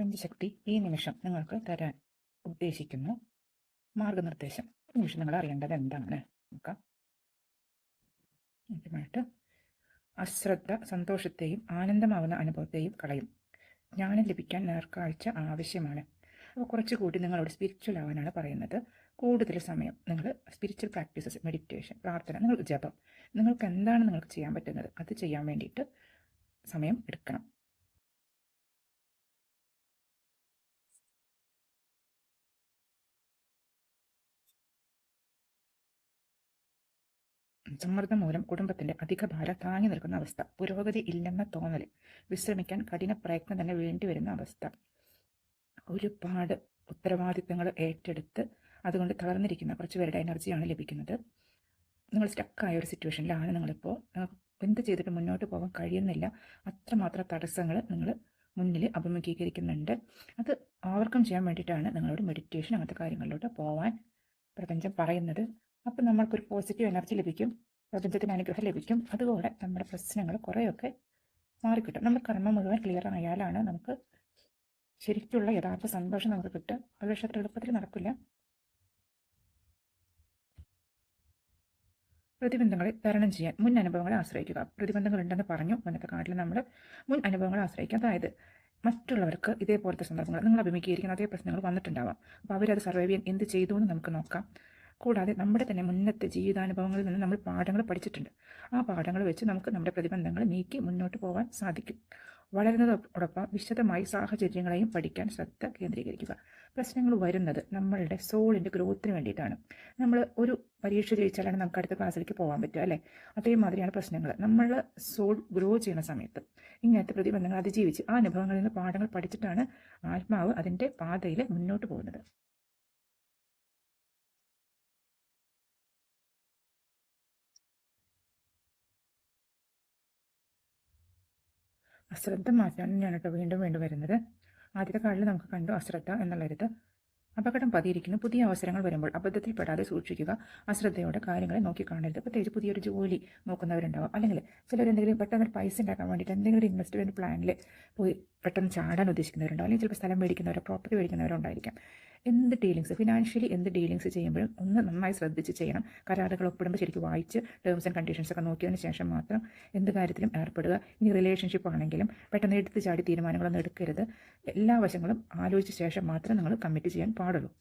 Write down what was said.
പ്രപഞ്ചശക്തി ഈ നിമിഷം നിങ്ങൾക്ക് തരാൻ ഉദ്ദേശിക്കുന്നു. മാർഗനിർദ്ദേശം ഈ നിമിഷം നിങ്ങൾ അറിയേണ്ടത് എന്താണ്? നോക്കാം. ആദ്യമായിട്ട് അശ്രദ്ധ സന്തോഷത്തെയും ആനന്ദമാവുന്ന അനുഭവത്തെയും കളയും. ജ്ഞാനം ലഭിക്കാൻ നേർക്കാഴ്ച ആവശ്യമാണ്. അപ്പോൾ കുറച്ചുകൂടി നിങ്ങളോട് സ്പിരിച്വൽ ആവാനാണ് പറയുന്നത്. കൂടുതൽ സമയം നിങ്ങൾ സ്പിരിച്വൽ പ്രാക്ടീസസ് മെഡിറ്റേഷൻ പ്രാർത്ഥന നിങ്ങൾ ജപം. നിങ്ങൾക്ക് എന്താണ് നിങ്ങൾക്ക് ചെയ്യാൻ പറ്റുന്നത്? അത് ചെയ്യാൻ വേണ്ടിയിട്ട് സമയം എടുക്കണം. സമ്മർദ്ദം മൂലം കുടുംബത്തിന്റെ അധിക ഭാരം താങ്ങി നിൽക്കുന്ന അവസ്ഥ പുരോഗതി ഇല്ലെന്ന തോന്നൽ വിശ്രമിക്കാൻ കഠിന പ്രയത്നം തന്നെ വേണ്ടിവരുന്ന അവസ്ഥ. ഒരുപാട് ഉത്തരവാദിത്തങ്ങൾ ഏറ്റെടുത്ത് അതുകൊണ്ട് തളർന്നിരിക്കുന്ന കുറച്ച് പേരുടെ എനർജിയാണ് ലഭിക്കുന്നത്. നിങ്ങൾ സ്റ്റക്കായ ഒരു സിറ്റുവേഷനിലാണ് നിങ്ങളിപ്പോൾ എന്ത് ചെയ്തിട്ട് മുന്നോട്ട് പോകാൻ കഴിയുന്നില്ല. അത്രമാത്രം തടസ്സങ്ങൾ നിങ്ങൾ മുന്നിൽ അഭിമുഖീകരിക്കുന്നുണ്ട്. അത് ഓവർകം ചെയ്യാൻ വേണ്ടിയിട്ടാണ് നിങ്ങളോട് മെഡിറ്റേഷൻ അങ്ങനത്തെ കാര്യങ്ങളിലോട്ട് പോകാൻ പ്രപഞ്ചം പറയുന്നത്. അപ്പം നമ്മൾക്കൊരു പോസിറ്റീവ് എനർജി ലഭിക്കും പ്രപഞ്ചത്തിന് അനുഗ്രഹം ലഭിക്കും. അതുപോലെ നമ്മുടെ പ്രശ്നങ്ങൾ കുറേയൊക്കെ മാറിക്കിട്ടും. നമ്മുടെ കർമ്മം മുഴുവൻ ക്ലിയർ ആയാലാണ് നമുക്ക് ശരിക്കുള്ള യഥാർത്ഥ സന്തോഷം നമുക്ക് കിട്ടുക അത് പക്ഷേ അത്ര എളുപ്പത്തിൽ നടക്കില്ല. പ്രതിബന്ധങ്ങളെ തരണം ചെയ്യാൻ മുൻ അനുഭവങ്ങളെ ആശ്രയിക്കുക. പ്രതിബന്ധങ്ങൾ ഉണ്ടെന്ന് പറഞ്ഞു. മുന്നത്തെ കാട്ടിൽ നമ്മൾ മുൻ അനുഭവങ്ങളെ ആശ്രയിക്കുക. അതായത് മറ്റുള്ളവർക്ക് ഇതേപോലത്തെ സന്ദർഭങ്ങൾ നിങ്ങൾ അഭിമുഖീകരിക്കുന്ന അതേ പ്രശ്നങ്ങൾ വന്നിട്ടുണ്ടാവാം. അപ്പോൾ അവരത് സർവൈവ് ചെയ്യാൻ എന്ത് ചെയ്തു എന്ന് നമുക്ക് നോക്കാം. കൂടാതെ നമ്മുടെ തന്നെ മുന്നത്തെ ജീവിതാനുഭവങ്ങളിൽ നിന്ന് നമ്മൾ പാഠങ്ങൾ പഠിച്ചിട്ടുണ്ട്. ആ പാഠങ്ങൾ വെച്ച് നമുക്ക് നമ്മുടെ പ്രതിബന്ധങ്ങൾ നീക്കി മുന്നോട്ട് പോകാൻ സാധിക്കും. വളരുന്നതോടൊപ്പം വിശദമായി സാഹചര്യങ്ങളെയും പഠിക്കാൻ ശ്രദ്ധ കേന്ദ്രീകരിക്കുക. പ്രശ്നങ്ങൾ വരുന്നത് നമ്മളുടെ സോളിന്റെ ഗ്രോത്തിന് വേണ്ടിയിട്ടാണ്. നമ്മൾ ഒരു പരീക്ഷ ജയിച്ചാലാണ് നമുക്ക് അടുത്ത ക്ലാസ്സിലേക്ക് പോകാൻ പറ്റുക അല്ലേ? അതേമാതിരിയാണ് പ്രശ്നങ്ങൾ. നമ്മൾ സോൾ ഗ്രോ ചെയ്യുന്ന സമയത്ത് ഇങ്ങനത്തെ പ്രതിബന്ധങ്ങൾ അതിജീവിച്ച് ആ അനുഭവങ്ങളിൽ നിന്ന് പാഠങ്ങൾ പഠിച്ചിട്ടാണ് ആത്മാവ് അതിന്റെ പാതയിൽ മുന്നോട്ട് പോകുന്നത്. അശ്രദ്ധ മാറ്റാനും ഞാനിട്ട് വീണ്ടും വീണ്ടും വരുന്നത്. ആദ്യത്തെ കാളിൽ നമുക്ക് കണ്ടു അശ്രദ്ധ എന്നുള്ളൊരിത് അപകടം പതിയിരിക്കുന്നു. പുതിയ അവസരങ്ങൾ വരുമ്പോൾ അബദ്ധത്തിൽപ്പെടാതെ സൂക്ഷിക്കുക. അശ്രദ്ധയോടെ കാര്യങ്ങളെ നോക്കിക്കാണരുത്. പ്രത്യേകിച്ച് പുതിയൊരു ജോലി നോക്കുന്നവരുണ്ടാവും. അല്ലെങ്കിൽ ചിലരെന്തെങ്കിലും പെട്ടെന്ന് പൈസ ഉണ്ടാക്കാൻ വേണ്ടിയിട്ട് എന്തെങ്കിലും ഇൻവെസ്റ്റ്മെന്റ് പ്ലാനിൽ പോയി പെട്ടെന്ന് ചാടാൻ ഉദ്ദേശിക്കുന്നവരുണ്ടാവും. അല്ലെങ്കിൽ ചിലപ്പോൾ സ്ഥലം മേടിക്കുന്നവരോ പ്രോപ്പർട്ടി മേടിക്കുന്നവരോ ഉണ്ടായിരിക്കാം. എന്ത് ഡീലിങ്സ് ഫിനാൻഷ്യലി എന്ത് ഡീലിങ്സ് ചെയ്യുമ്പോഴും ഒന്ന് നന്നായി ശ്രദ്ധിച്ച് ചെയ്യണം. കരാറുകൾ ഒപ്പിടുമ്പോൾ ശരിക്കും വായിച്ച് ടേംസ് ആൻഡ് കണ്ടീഷൻസ് ഒക്കെ നോക്കിയതിന് ശേഷം മാത്രം എന്ത് കാര്യത്തിലും ഏർപ്പെടുക. ഇനി റിലേഷൻഷിപ്പ് ആണെങ്കിലും പെട്ടെന്ന് എടുത്ത് ചാടി തീരുമാനങ്ങളൊന്നും എടുക്കരുത്. എല്ലാ വശങ്ങളും ആലോചിച്ച ശേഷം മാത്രം നിങ്ങൾ കമ്മിറ്റ് ചെയ്യാൻ പാടുള്ളൂ Claro.